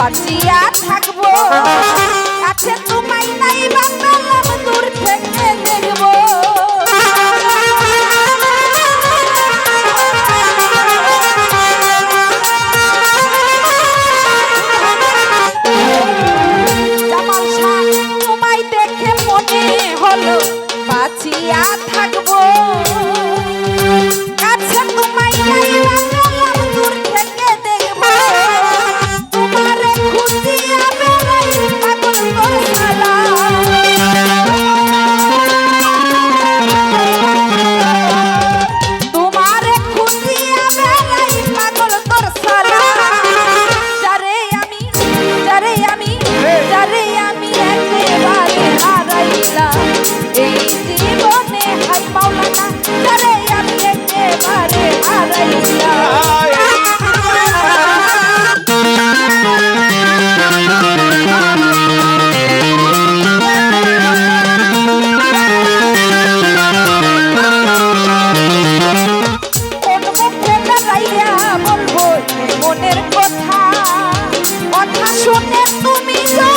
বাঁচিয়া থাকবো মনের কথা কথা শুনে তুমি যদি